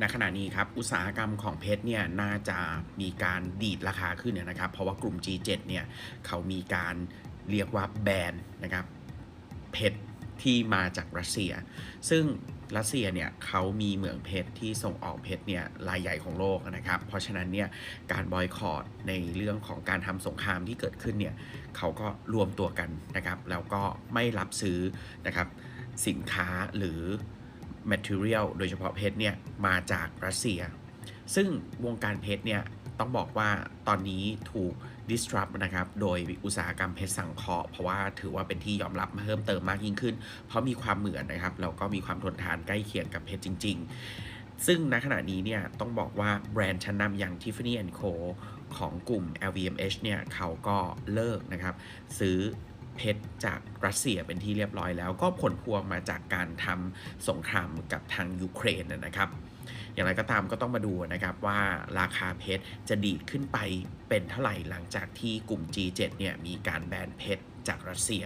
ณขณะนี้ครับอุตสาหกรรมของเพชรเนี่ยน่าจะมีการดีดราคาขึ้นนนะครับ เพราะว่ากลุ่ม G7 เนี่ยเขามีการเรียกว่าแบนนะครับเพชรที่มาจากรัสเซีย ซึ่งรัสเซียเนี่ยเขามีเหมืองเพชรที่ส่งออกเพชรเนี่ยรายใหญ่ของโลกนะครับ เพราะฉะนั้นเนี่ยการบอยคอรดในเรื่องของการทำสงครามที่เกิดขึ้นเนี่ยเขาก็รวมตัวกันนะครับ แล้วก็ไม่รับซื้อนะครับสินค้าหรือ material โดยเฉพาะเพชรเนี่ยมาจากรัสเซีย ซึ่งวงการเพชรเนี่ยต้องบอกว่าตอนนี้ถูก disrupt นะครับ โดยอุตสาหกรรมเพชรสังเคราะห์เพราะว่าถือว่าเป็นที่ยอมรับเพิ่มเติมมากยิ่งขึ้น เพราะมีความเหมือนนะครับ แล้วก็มีความทนทานใกล้เคียงกับเพชรจริง ๆ ซึ่งณขณะนี้เนี่ยต้องบอกว่าแบรนด์ชั้นนำอย่าง Tiffany Co ของกลุ่ม LVMH เนี่ยเขาก็เลิกนะครับ ซื้อ เพชรจากรัสเซียเป็นที่เรียบร้อยแล้ว ก็ผลพวงมาจากการทำสงครามกับทางยูเครนนะนะครับอย่างไรก็ตามก็ต้องมาดูนะครับว่าราคาเพชรจะดีดขึ้นไปเป็นเท่าไหร่หลังจากที่กลุ่ม G7 เนี่ยมีการแบนเพชรจากรัสเซีย